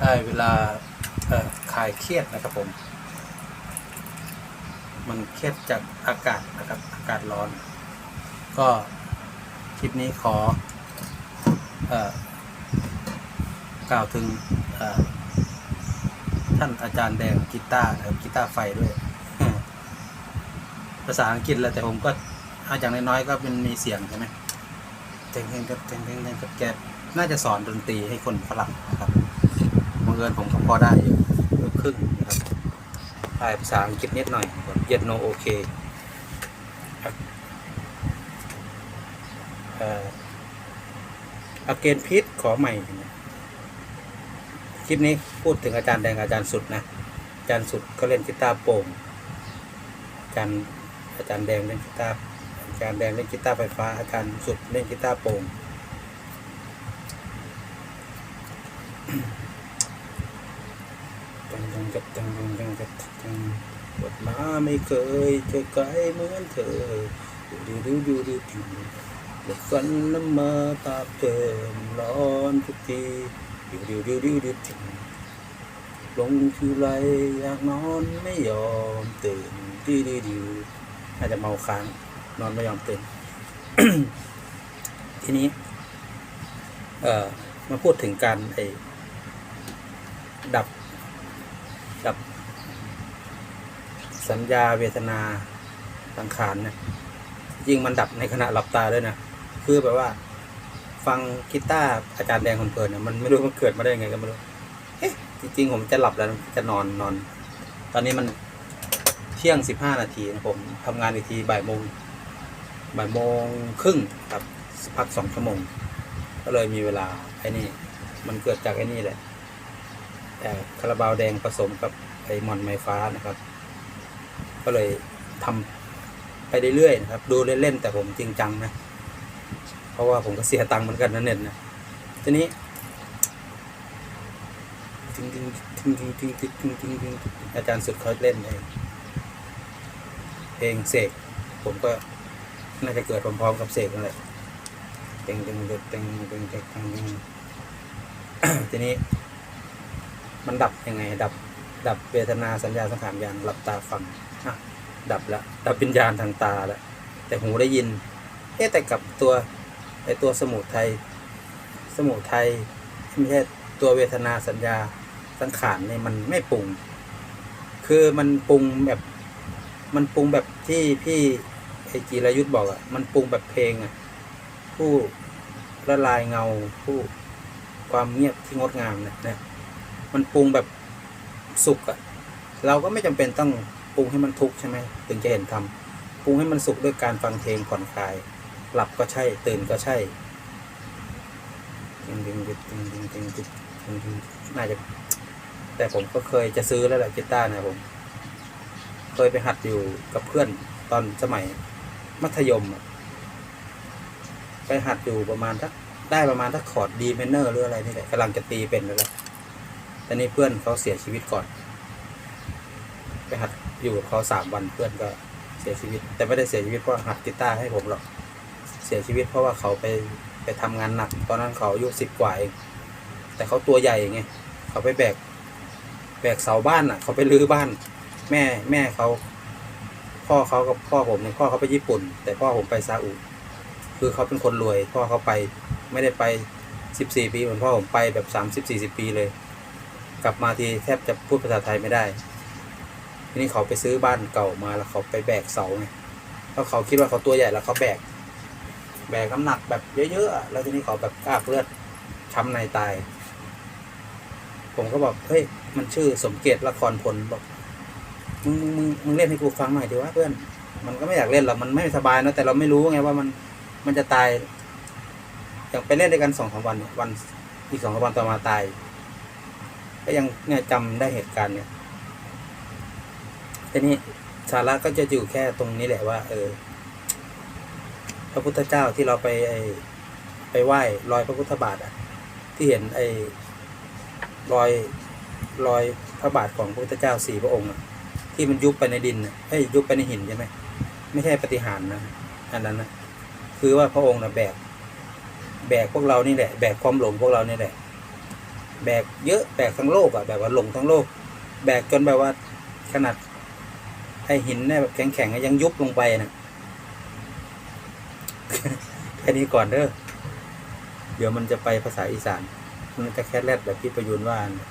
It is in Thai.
ได้เวลาคลายเครียดนะครับผม มันเครียดจากอากาศนะครับ อากาศร้อน ก็คลิปนี้ขอกล่าวถึงท่านอาจารย์แดงกีตาร์นะครับกีตาร์ไฟด้วย ภาษาอังกฤษแหละแต่ผมก็อาอย่างน้อยๆก็เป็นมีเสียงใช่ไหม เต็งเต็งกับเต็งเต็งเต็งกับแกน่าจะสอนดนตรีให้คนฝรั่งนะครับบังเอิญผมก็พอได้อยู่เกือบครึ่งนะครับภาษาอังกฤษนิดหน่อยเย็ดโนโอเคเอ่ออาเกนพิษขอใหม่ คลิปนี้พูดถึงอาจารย์แดงอาจารย์สุดนะ อาจารย์สุดก็เล่นกีตาร์โป่งอาจารย์อาจารย์แดงเล่นกีตาร์ การย์แดงเล่นกีตาร์ไฟฟ้า อาการสุดเล่นกีตาร์โปร่งจังจังจัดจังจังจังจัดจังปวดมาไม่เคยเธอไกลเหมือนเธออยู่ดีดูอยู่ดีดูเด็กฝันน้ำมาตาเธอร้อนทุกทีอยู่ดีดูดีดูดูลงทีไรอยากนอนไม่ยอมตื่นดีดีดีอาจจะเมาค้าง นอนไม่ยอมตื่นทีนี้ เอ่อมาพูดถึงการไอ้ดับ ดับ สัญญาเวทนาสังขารเนี่ยจริงมันดับในขณะหลับตาด้วยนะคือแบบว่า ฟังกีตาร์อาจารย์แดงคนเพลินเนี่ยมันไม่รู้มันเกิดมาได้ยังไงก็ไม่รู้เอ๊ะจริงๆผมจะหลับแล้วจะนอนนอน ตอนนี้มันเที่ยงสิบห้านาทีนะผมทำงานอีกทีบ่ายโมง บ่ายโมงครึ่งครับพักสองชั่วโมง ก็เลยมีเวลาไอ้นี่ มันเกิดจากไอ้นี่แหละแต่คาราบาวแดงผสมกับไอ้มอนไมฟ้านะครับ ก็เลยทำไปเรื่อยๆนะครับ ดูเล่นๆแต่ผมจริงจังนะ เพราะว่าผมก็เสียตังค์เหมือนกันนะเน็ตนะทีนี้ทิ้งทิ้งทิ้งทิ้งทิ้งทิ้งทิ้งทิ้งทิ้งอาจารย์สุดเขาเล่นเองเพลงเสกผมก็ น่าจะเกิดพร้อมๆกับเสกนั่นแหละเต็งเต็งเต็งเต็งเต็งเต็งทีนี้ มันดับยังไง ดับ ดับเวทนาสัญญาสังขารยานหลับตาฟังอะดับแล้วดับวิญญาณทางตาแล้วแต่หูได้ยิน เอ๊แต่กับตัวไอตัวสมุทัยสมุทัยไม่ใช่ตัวเวทนาสัญญาสังขารเนี่ยมันไม่ปรุง คือมันปรุงแบบ มันปรุงแบบที่พี่ ไอจีรายุทธ์บอกอะ่ะ มันปรุงแบบเพลงอะ่ะ ผู้ละลายเงาผู้ความเงียบที่งดงามเนี่ยนะมันปรุงแบบสุขอะ่ะ เราก็ไม่จำเป็นต้องปรุงให้มันทุกข์ใช่ไหมถึงจะเห็นทำปรุงให้มันสุขด้วยการฟังเพลงผ่อนคลาย หลับก็ใช่ ตื่นก็ใช่จริงจริงจริงจริงจริงจริงจริงน่าจะ แต่ผมก็เคยจะซื้อแล้วแหละกีตาร์นะผม เคยไปหัดอยู่กับเพื่อนตอนสมัย มัธยม ไปหัดอยู่ประมาณทักได้ประมาณทักคอร์ดดีเมนเนอร์หรืออะไรนี่แหละกำลังจะตีเป็นแล้วแหละแต่นี่เพื่อนเขาเสียชีวิตก่อน ไปหัดอยู่กับเขาสามวันเพื่อนก็เสียชีวิต แต่ไม่ได้เสียชีวิตเพราะหัดกีตาร์ให้ผมหรอก เสียชีวิตเพราะว่าเขาไปไปทำงานหนัก ตอนนั้นเขาอายุสิบกว่าเอง แต่เขาตัวใหญ่ไงเขาไปแบกแบกเสาบ้านอะ เขาไปรื้อบ้าน แม่แม่เขา พ่อเขากับพ่อผมเนี่ยพ่อเขาไปญี่ปุ่น แต่พ่อผมไปซาอุ คือเขาเป็นคนรวย พ่อเขาไปไม่ได้ไปสิบสี่ปีเหมือนพ่อผมไปแบบสามสิบสี่สิบปีเลย กลับมาทีแทบจะพูดภาษาไทยไม่ได้ ทีนี้เขาไปซื้อบ้านเก่ามาแล้วเขาไปแบกเสาไงแล้วเขาคิดว่าเขาตัวใหญ่แล้วเขาแบก แบกน้ำหนักแบบเยอะๆแล้วทีนี้เขาแบบกล้ากเลือดช้ำในตาย ผมก็บอกเฮ้ยมันชื่อสมเกียรติละครพลบอก มึงมึงมึงมึงเล่นให้กูฟังหน่อยดีวะเพื่อน มันก็ไม่อยากเล่นหรอกมันไม่สบายนะแต่เราไม่รู้ไงว่ามันมันจะตายอย่างไปเล่นด้วยกันสองสามวันเนี่ยวันอีกสองสามวันต่อมาตาย ก็ยังเนี่ยจำได้เหตุการณ์เนี่ยทีนี้สาระก็จะอยู่แค่ตรงนี้แหละว่า เออ พระพุทธเจ้าที่เราไปไปไหว้รอยพระพุทธบาทอะ ที่เห็นไอ้รอยรอยพระบาทของพระพุทธเจ้าสี่พระองค์อะ ที่มันยุบไปในดินเอ้ยยุบไปในหินใช่ไหมไม่ใช่ปฏิหารนะอันนั้นนะคือว่าพระองค์นะแบก แบกพวกเรานี่แหละ แบกความหลงพวกเรานี่แหละ แบกเยอะแบกทั้งโลกอะแบบว่าหลงทั้งโลก แบกจนแบบว่าขนาดไอหินเนี่ยแบบแข็งๆยังยุบลงไปนะแค่นี้ก่อนเด้อเดี๋ยวมันจะไปภาษาอีสาน มันจะแค่แรดแบบพี่ประยุนว่านะ